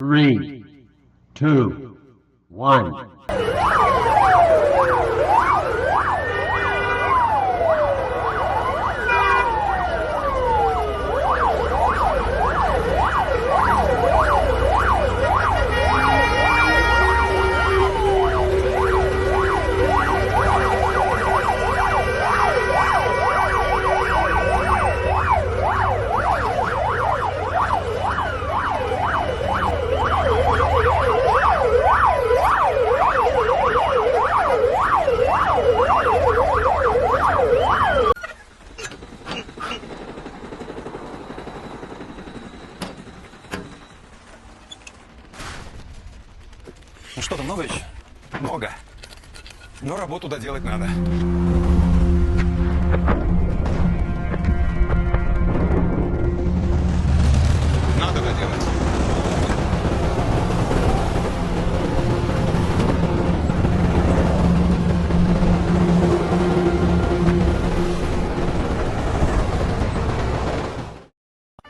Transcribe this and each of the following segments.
Three, two, one. Ну что там, много? Много. Но работу доделать надо. Надо доделать.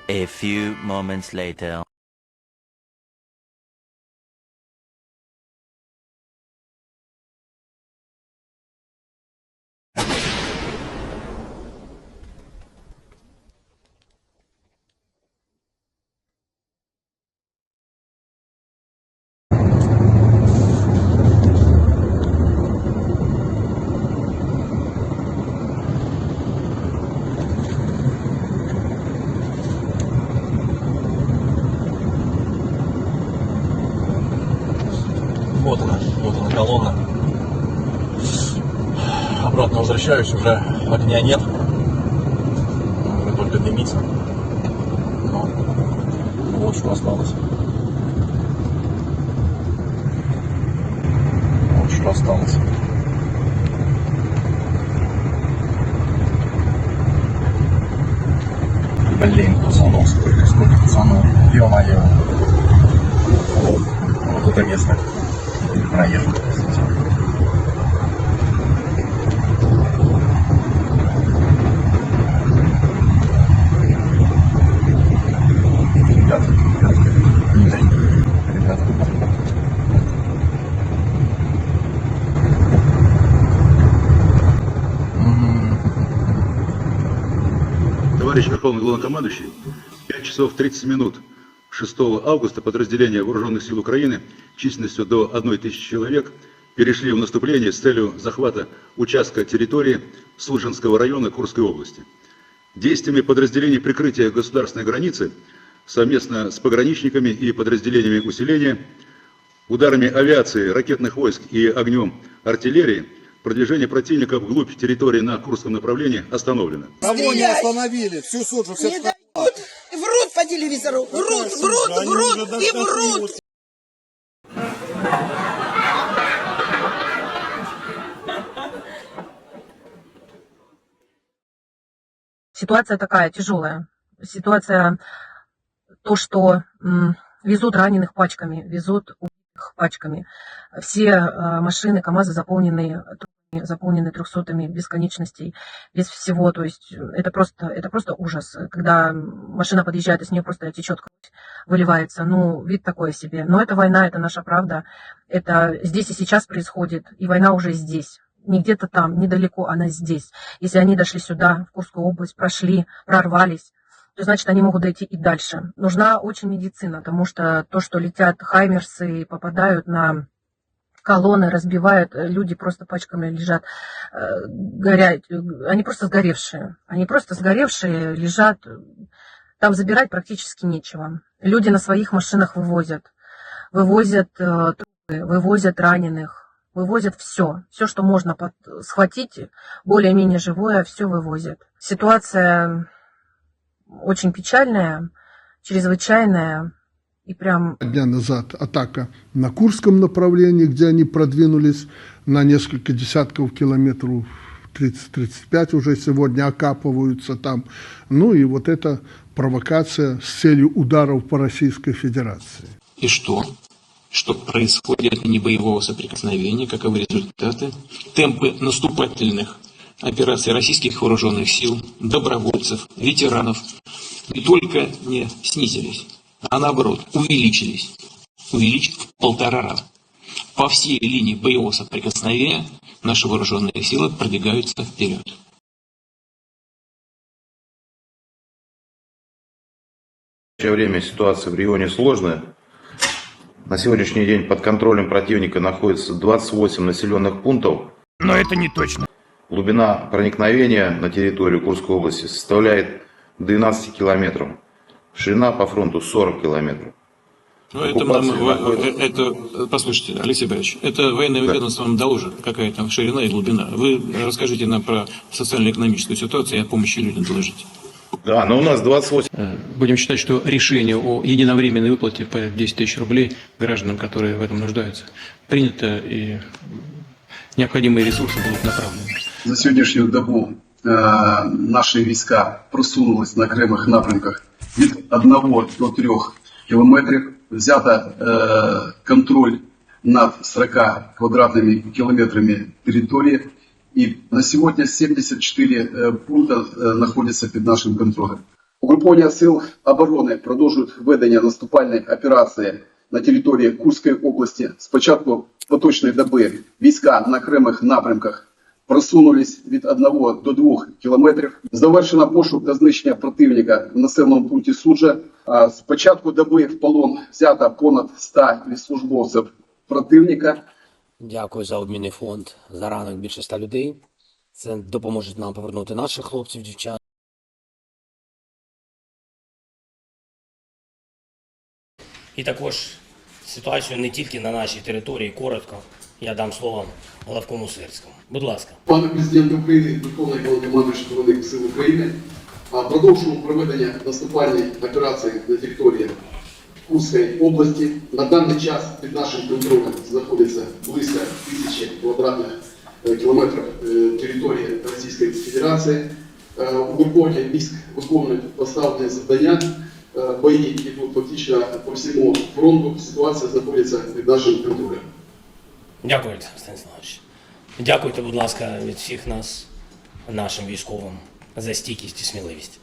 A few moments later. Возвращаюсь, уже огня нет. Уже только дымится. Но вот что осталось. Вот что осталось. Блин, пацанов сколько, сколько пацанов. Ё-моё. Вот это место проехал. Верховный Главнокомандующий, 5 часов 30 минут 6 августа подразделения Вооруженных сил Украины численностью до 1 тысячи человек перешли в наступление с целью захвата участка территории Служенского района Курской области. Действиями подразделений прикрытия государственной границы совместно с пограничниками и подразделениями усиления, ударами авиации, ракетных войск и огнем артиллерии продвижение противника вглубь территории на Курском направлении остановлено. Кого не остановили? Всю суджу, все Не дают! Врут по телевизору! Врут, врут, врут и врут! Ситуация такая тяжелая. Ситуация то, что м, везут раненых пачками, везут пачками. Все э, машины КАМАЗа заполнены заполнены трехсотыми бесконечностей, без всего. То есть это просто, это просто ужас. Когда машина подъезжает, из нее просто течет выливается. Ну, вид такой себе. Но это война, это наша правда. Это здесь и сейчас происходит. И война уже здесь не где-то там, недалеко, она здесь. Если они дошли сюда, в Курскую область, прошли, прорвались, то значит они могут дойти и дальше. Нужна очень медицина, потому что то, что летят хаймерсы и попадают на колонны, разбивают, э, люди просто пачками лежат, э, горят, э, они просто сгоревшие. Они просто сгоревшие лежат, там забирать практически нечего. Люди на своих машинах вывозят. Вывозят трупы, вывозят раненых, вывозят все. Все, что можно схватить, более-менее живое, все вывозят. Ситуация очень печальная, чрезвычайная. И прям дня назад атака на Курском направлении, где они продвинулись на несколько десятков километров, 30-35 уже сегодня окапываются там. Ну и вот эта провокация с целью ударов по Российской Федерации. И что? Что происходит не боевого соприкосновения, каковы результаты? Темпы наступательных операций российских вооруженных сил, добровольцев, ветеранов не только не снизились, а наоборот увеличились. увеличить в полтора раза. По всей линии боевого соприкосновения наши вооруженные силы продвигаются вперед. В настоящее время ситуация в регионе сложная. На сегодняшний день под контролем противника находится 28 населенных пунктов. Но это не точно. Глубина проникновения на территорию Курской области составляет 12 километров. Ширина по фронту 40 километров. Ну, это, нам, это, послушайте, Алексей Борисович, это военное ведомство вам доложит, какая там ширина и глубина. Вы расскажите нам про социально-экономическую ситуацию и о помощи людям доложите. Да, но у нас 28 Э, Будем считать, что решение о единовременной выплате по 10 тысяч рублей гражданам, которые в этом нуждаются, принято и необходимые ресурсы будут направлены. За сьогоднішню добу е, наші війська просунулись на окремих напрямках від 1 до 3 кілометрів. Взято е, контроль над 40 квадратними кілометрами території. І на сьогодні 74 е, пункти знаходяться під нашим контролем. Угруповання сил оборони продовжують ведення наступальної операції на території Курської області. З початку поточної доби війська на окремих напрямках просунулись від 1 до 2 кілометрів. Завершено пошук та знищення противника в населеному пункті Суджа. З початку доби в полон взято понад 100 військовослужбовців противника. Дякую за обмінний фонд. За ранок більше ста людей. Це допоможе нам повернути наших хлопців, дівчат. І також ситуацію не тільки на нашій території. Коротко я дам слово Головкому Сирському. Будь ласка. Пане президент України, Верховний Головнокомандуючий Збройних сил України, продовжуємо проведення наступальної операції на території Курської області. На даний час під нашим контролем знаходиться близько тисячі квадратних е, кілометрів е, території Російської Федерації. Е, Угруповання військ виконують поставлені завдання. Бої йдуть фактично по всьому фронту. Ситуація знаходиться під нашим контролем. Дякую, Олександр Станіславович. Дякуйте, будь ласка, від всіх нас, нашим військовим, за стійкість і сміливість.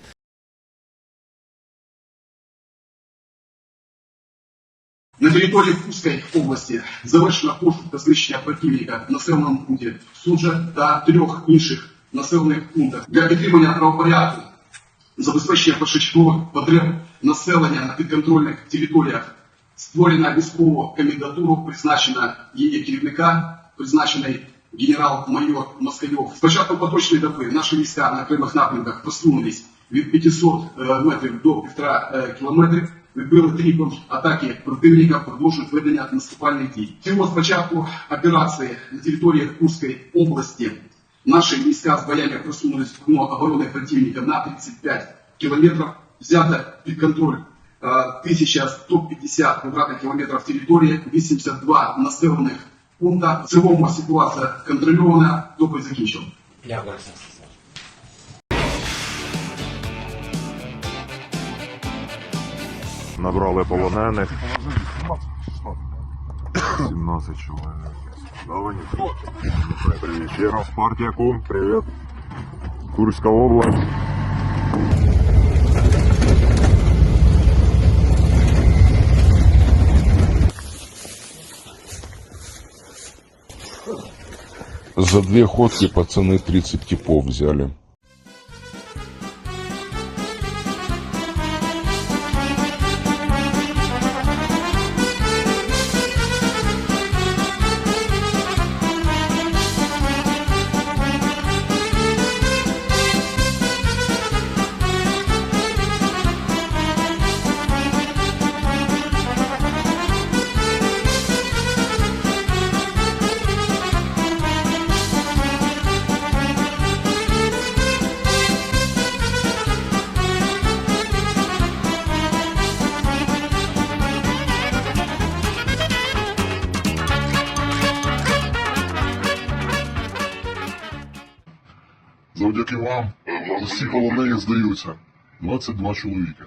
На території Курської області завершено пошук та знищення противника в населеному пункті Суджа та трьох інших населених пунктах для підтримання правопорядку, забезпечення першочергових потреб населення на підконтрольних територіях. Створена військову комендатуру, призначена її керівника, призначений генерал-майор Москальов. З початку поточної доби наші війська на окремих напрямках просунулись від 500 е, метрів до 1,5 кілометрів. Відбили три атаки противника, продовжують ведення наступальних дій. Всього з початку операції на території Курської області наші війська з боями просунулись в оборони противника на 35 кілометрів. Взято під контроль е, 1150 квадратних кілометрів території, 82 населених пункта. В цілому ситуація контрольована, доповідь. Дякую, Набрали полонених. 17 чоловік. Давай. Раз партія Кум. Привіт. Курська область. За две ходки пацаны 30 типов взяли. Завдяки вам всі полонені здаються. 22 чоловіка.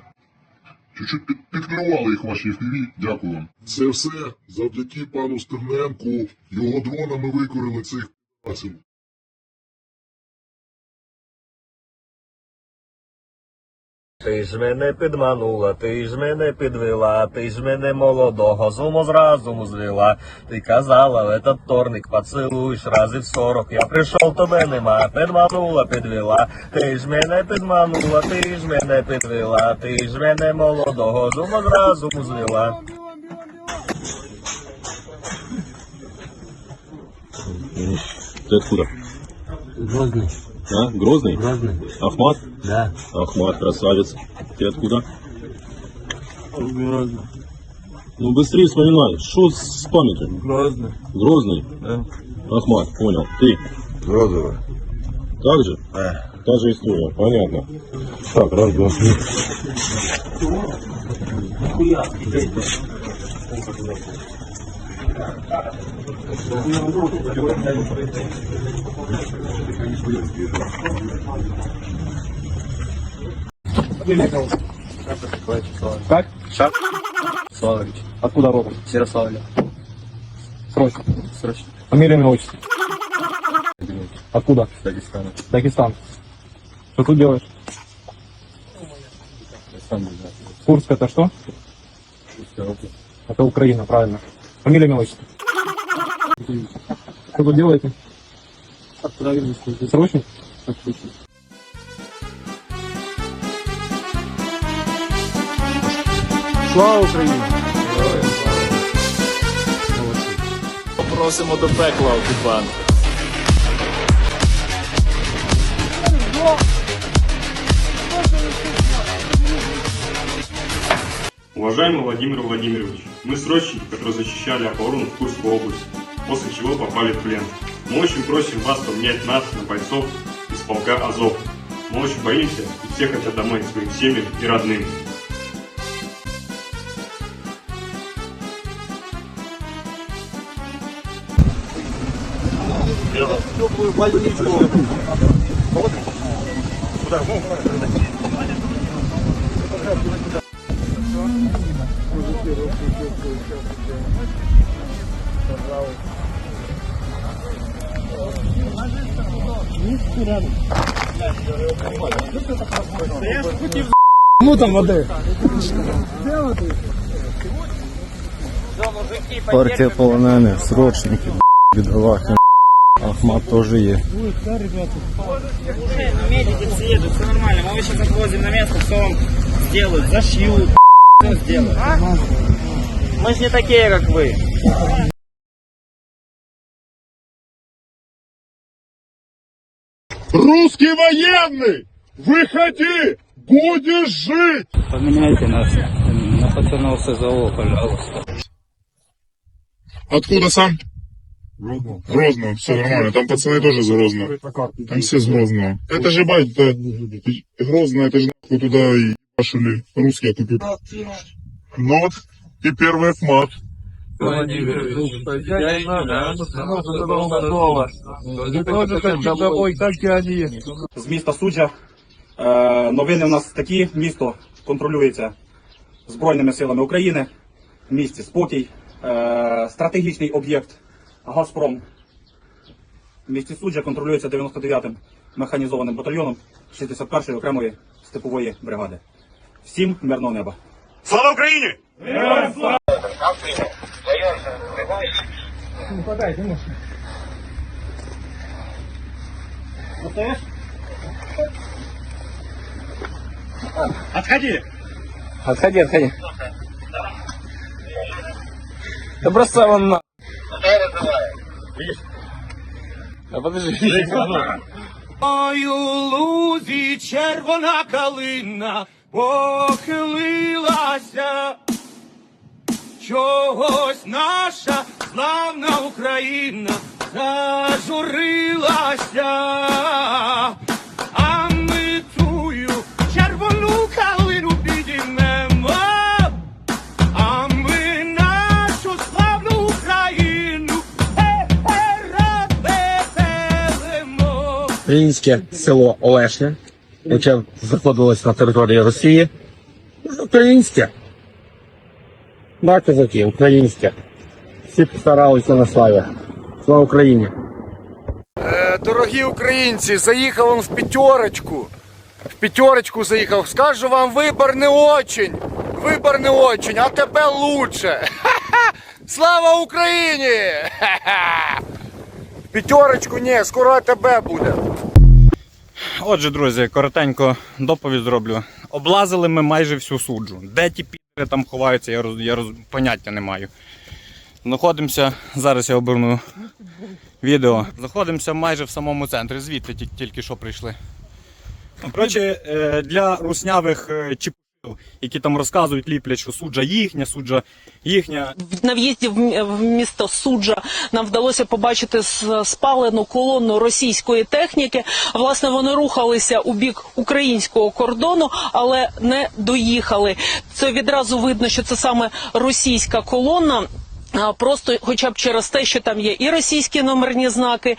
Чуть-чуть під, підкривали їх ваші FPV. Дякую вам. Це все завдяки пану Стерненку. Його дронами викорили цих паців. Ти ж мене підманула, ти ж мене підвела, ти ж мене молодого з уму з разуму звела. Ти казала, в этот вторник поцілуєш разів сорок. Я прийшов, тебе нема, підманула, підвела. Ти ж мене підманула, ти ж мене підвела, ти ж мене молодого з уму з разуму звела. Ты откуда? Грозный. А? Грозный? Грозный. Ахмат? Да. Ахмат, красавец. Ты откуда? Грозный. Ну быстрее вспоминай. Что с памятью? Грозный. Грозный? Да. Ахмат, понял. Ты? Грозово. Так же? Та же история, понятно. Так, раз, два, три. Как? Шаг? Славович. Откуда родом? С Ярославля. Срочно. Срочно. Фамилия, имя, отчество. Откуда? Дагестан. Дагестан. Что тут делаешь? Курск это что? Это Украина, правильно. Фамилия Мелочи. Что вы делаете? Отправили что-то. Срочно? Отключно. Слава Україні! Попросимо до пекла окупанта. Уважаемый Владимир Владимирович, мы срочники, которые защищали оборону в Курской области, после чего попали в плен. Мы очень просим вас поменять нас на бойцов из полка Азов. Мы очень боимся, и все хотят домой своим семьям и родным. Ну там води. Партія полонених, срочники, бідолахи, Ахмат теж є. Медики съедут, все нормально. Мы сейчас отвозим на место, все вам сделают, зашьют, все сделают. Мы же не такие, как вы. Русский военный! Выходи! Будешь жить! Поменяйте нас на пацанов СЗО, пожалуйста. Откуда сам? Грозно, все нормально. Там пацаны тоже из Грозного. Там все из Грозного. Это же, бать, это Грозно, это же нахуй туда и ебашили русские. Ну вот, и первый Ахмат. З міста Суджа. Е, новини у нас такі. Місто контролюється Збройними силами України. В місті спокій. Е, стратегічний об'єкт Газпром. В місті Суджа контролюється 99-м механізованим батальйоном 61-ї окремої степової бригади. Всім мирного неба. Слава Україні! Отходи! Отходи, отходи. Да просто он на... Да подожди. Мою лузі червона калина похилилася. Чогось наша славна Україна зажурилася. Українське село Олешня, яке знаходилось на території Росії. Українське. Да, козаки, українське. Всі постаралися на славі. Слава Україні! Дорогі українці, заїхав он в п'ятерочку. в пятерочку заїхав. Скажу вам, вибор не очень. Вибор не очень, а тебе лучше. Слава Україні! Ха-ха! Пятерочку ні, скоро АТБ буде. Отже, друзі, коротенько доповідь зроблю. Облазили ми майже всю суджу. Де ті пі***ри там ховаються, я, роз, я роз, поняття не маю. Знаходимося, зараз я оберну відео. Знаходимося майже в самому центрі, звідти тільки, що прийшли. Коротше, е, для руснявих е, чіпів, які там розказують, ліплять, що суджа їхня, суджа їхня. На в'їзді в місто Суджа нам вдалося побачити спалену колону російської техніки. Власне, вони рухалися у бік українського кордону, але не доїхали. Це відразу видно, що це саме російська колона. Просто, хоча б через те, що там є і російські номерні знаки,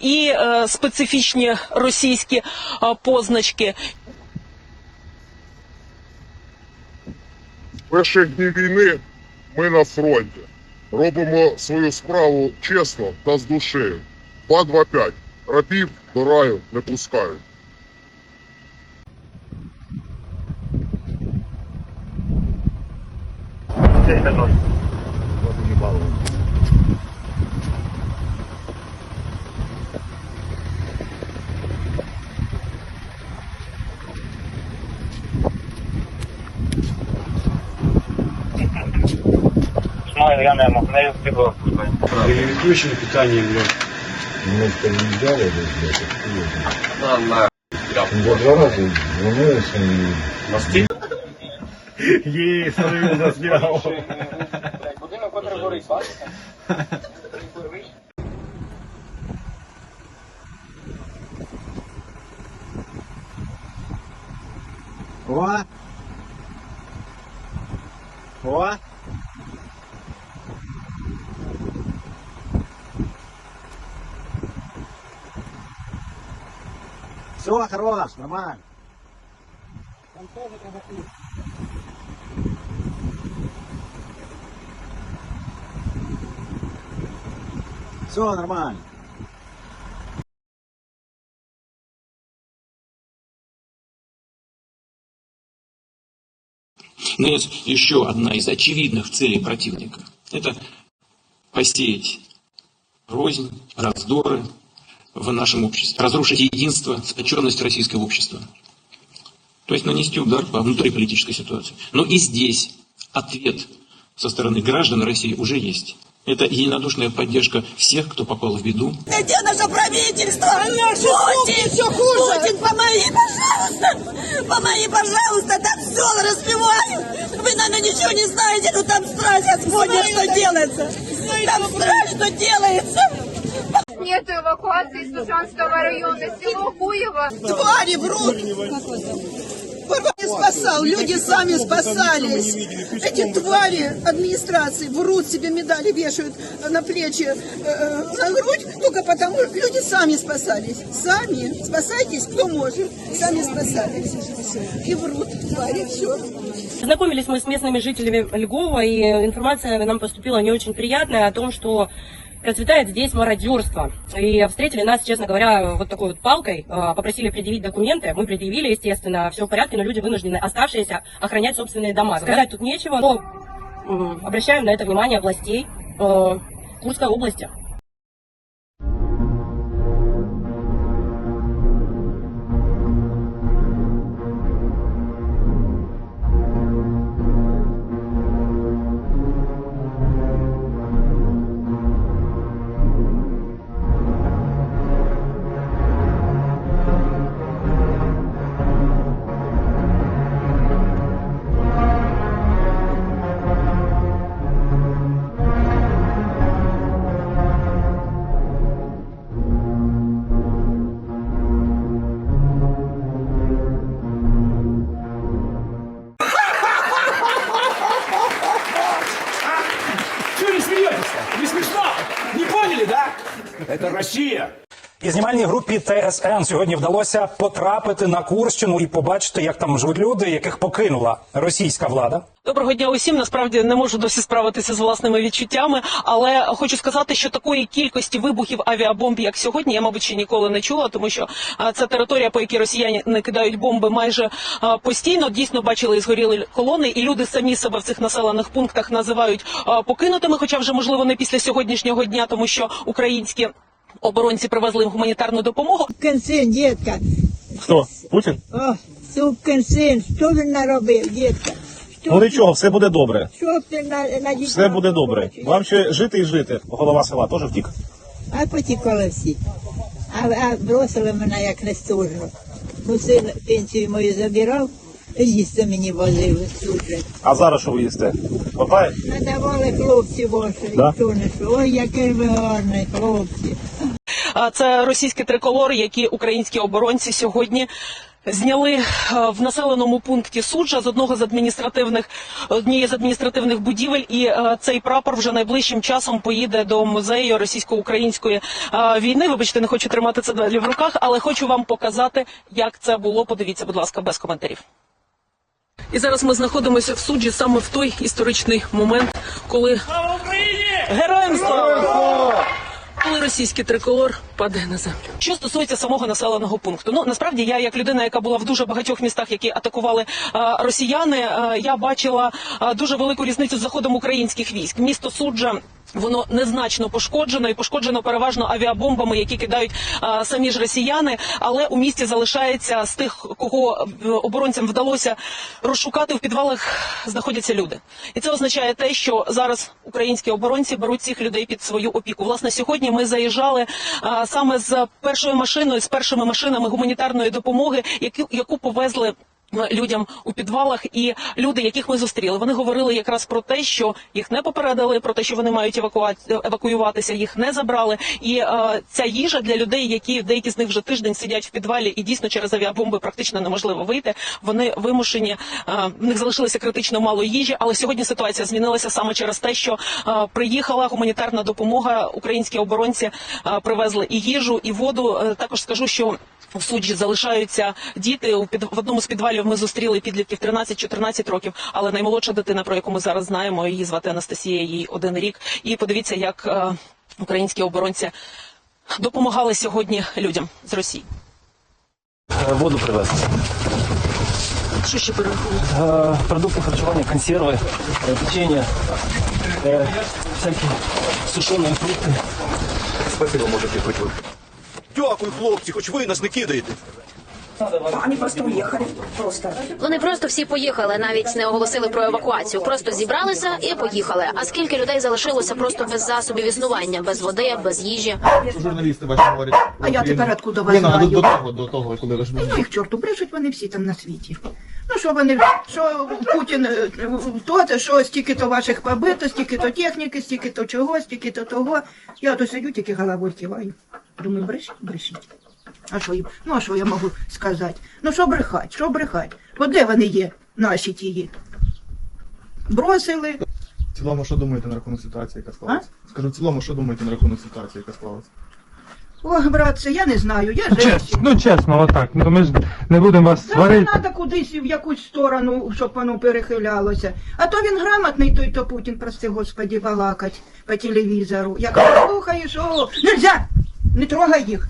і е, специфічні російські позначки. Перші дні війни ми на фронті. Робимо свою справу чесно та з душею. 2-2-5. Рабів до раю не пускають. Или включено питание, блядь. Немножко ну, не взяли, блядь, Да, на. Да, два раза волнуюсь, и... Мосты? Ей, смотри, засмеял. Будинок Петра Борис, бачите? О! О! Все, хорош, нормально. Все нормально. Наконец, еще одна из очевидных целей противника – это посеять рознь, раздоры в нашем обществе, разрушить единство, сплоченность российского общества. То есть нанести удар по внутриполитической ситуации. Но и здесь ответ со стороны граждан России уже есть. Это единодушная поддержка всех, кто попал в беду. Где наше правительство? Путин, все хуже. Путин, помоги, пожалуйста. Помоги, пожалуйста. Там все разбивают. Вы, наверное, ничего не знаете, но там страсть Господня, что делается. Там страсть, что делается. Нет эвакуации из Тушанского района, село Гуево. Твари врут. Не спасал, люди сами спасались. Эти твари администрации врут себе медали, вешают на плечи, э, э, на грудь, только потому, что люди сами спасались. Сами. Спасайтесь, кто может. Сами спасались. И врут твари, все. Знакомились мы с местными жителями Льгова, и информация нам поступила не очень приятная о том, что процветает здесь мародерство. И встретили нас, честно говоря, вот такой вот палкой, э, попросили предъявить документы, мы предъявили, естественно, все в порядке, но люди вынуждены, оставшиеся, охранять собственные дома. Сказать тут нечего, но м, обращаем на это внимание властей э, Курской области. ТСН сьогодні вдалося потрапити на Курщину і побачити, як там живуть люди, яких покинула російська влада. Доброго дня усім. Насправді не можу досі справитися з власними відчуттями, але хочу сказати, що такої кількості вибухів авіабомб, як сьогодні, я мабуть ще ніколи не чула, тому що це територія, по якій росіяни не кидають бомби майже постійно. Дійсно бачили і згоріли колони, і люди самі себе в цих населених пунктах називають покинутими, хоча вже можливо не після сьогоднішнього дня, тому що українські оборонці привезли гуманітарну допомогу. Син, дітка. Хто? Путін? О, сукин син, що він наробив, дітка? Що, Ну нічого, все буде добре. що б ти на, на дітей Все буде добре. хочеш? Вам ще жити і жити. Голова села теж втік. А потікали всі. А, а бросили мене як нестужно. Ну, син пенсію мою забирав, їсти мені возили служити. А зараз що ви їсте? Хватає? Надавали хлопці ваші, Да? Ой, який ви гарний хлопці. А Це російські триколори, які українські оборонці сьогодні. Зняли е, в населеному пункті суджа з одного з адміністративних однієї з адміністративних будівель, і е, цей прапор вже найближчим часом поїде до музею російсько-української е, війни. Вибачте, не хочу тримати це далі в руках, але хочу вам показати, як це було. Подивіться, будь ласка, без коментарів. І зараз ми знаходимося в суджі саме в той історичний момент, коли героям слава! Коли російський триколор паде на землю. Що стосується самого населеного пункту, ну насправді я, як людина, яка була в дуже багатьох містах, які атакували а, росіяни, а, я бачила а, дуже велику різницю з заходом українських військ. Місто суджа. Воно незначно пошкоджено і пошкоджено переважно авіабомбами, які кидають а, самі ж росіяни. Але у місті залишається з тих, кого е, оборонцям вдалося розшукати в підвалах, знаходяться люди, і це означає те, що зараз українські оборонці беруть цих людей під свою опіку. Власне, сьогодні ми заїжджали а, саме з першою машиною, з першими машинами гуманітарної допомоги, яку, яку повезли. Людям у підвалах і люди, яких ми зустріли, вони говорили якраз про те, що їх не попередили, про те, що вони мають евакуа... евакуюватися, їх не забрали. І е, ця їжа для людей, які деякі з них вже тиждень сидять в підвалі, і дійсно через авіабомби практично неможливо вийти. Вони вимушені е, в них залишилося критично мало їжі. Але сьогодні ситуація змінилася саме через те, що е, приїхала гуманітарна допомога. Українські оборонці е, привезли і їжу, і воду. Е, також скажу, що в суджі залишаються діти. У під в одному з підвалів ми зустріли підлітків 13-14 років. Але наймолодша дитина, про яку ми зараз знаємо, її звати Анастасія, їй один рік. І подивіться, як е, українські оборонці допомагали сьогодні людям з Росії. Воду привезли. Що ще перераховують? Е, Продукти харчування, консерви, е, печення, е, всякі сушені фрукти. Спасибо, мужики, хоч ви. Дякую, хлопці, хоч ви нас не кидаєте. Вони просто уїхали. Просто. Вони просто всі поїхали, навіть не оголосили про евакуацію. Просто зібралися і поїхали. А скільки людей залишилося просто без засобів існування, без води, без їжі? Журналісти ваші говорять. А я тепер откуда вас ну, знаю? до того, до того, коли ви ж Ну, їх чорту, брешуть вони всі там на світі. Ну що вони, що Путін е, то, що стільки-то ваших побито, стільки-то техніки, стільки-то чого, стільки-то того. Я то сидю, тільки головою киваю. Думаю, брешіть, брешіть. А що їм? Ну, а що я можу сказати? Ну, що брехать, що брехать? От де вони є, наші тії? Бросили. В цілому, що думаєте на рахунок ситуації, яка склалася? Скажу, в цілому, що думаєте на рахунок ситуації, яка склалася? Ох, братце, я не знаю, я Чесно, ну чесно, отак. Ну ми ж не будемо вас не сварити. треба кудись в якусь сторону, щоб воно перехилялося. А то він грамотний, той то Путін, прости господи, балакать по телевізору. Як слухаєш, о, нельзя, не трогай їх.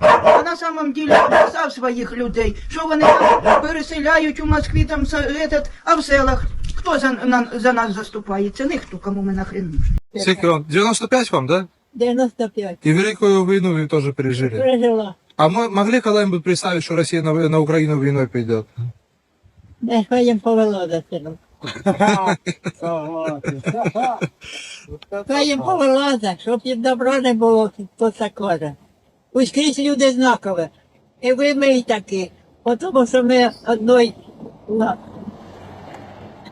А на самом деле описав своїх людей, що вони там переселяють у Москві, там с- этот, а в селах. Хто за, на, за нас заступається? Ніхто, кому ми нахрен нужні. Скільки вам? 95 вам, да? 95. И Великую войну вы тоже пережили. Пережила. А мы могли когда-нибудь представить, что Россия на, на Украину войной пойдет? Не їм повело до сину. Хай їм повело, щоб їм добро не було, то таке. Ускрізь люди знакові. І ви ми такі. Тому що ми одної.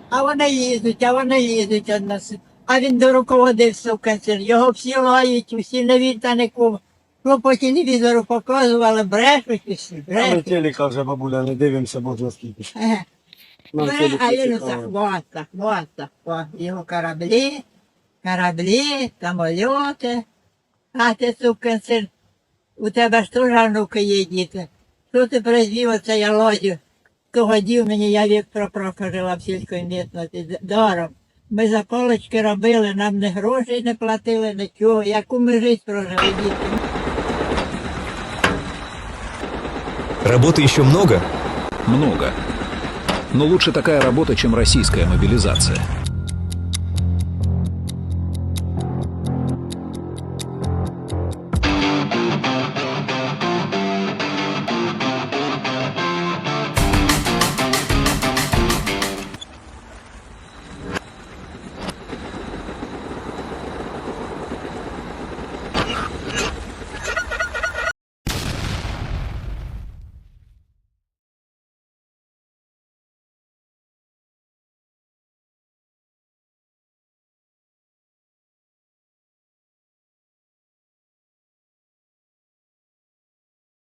А вони їздять, а вони їздять од нас. А він до руководив, сука, син. Його всі лають, всі на вінтанику. Ну, по телевізору показували, брешуть усі, брешуть. телека вже, бабуля, не дивимося, бо скільки. Ну, телек а він захвата, хвата, хвата. Його кораблі, кораблі, самольоти. А ти, сука, син, У тебе ж теж онуки є діти. Що ти призвів оце я лодю? Годів мені, я Віктора Прока жила в сільській місності, даром. Ми за полочки робили, нам не грошей не платили, нічого. Яку ми життя прожили діти. Работы еще много? Много. Но лучше такая работа, чем российская мобилизация.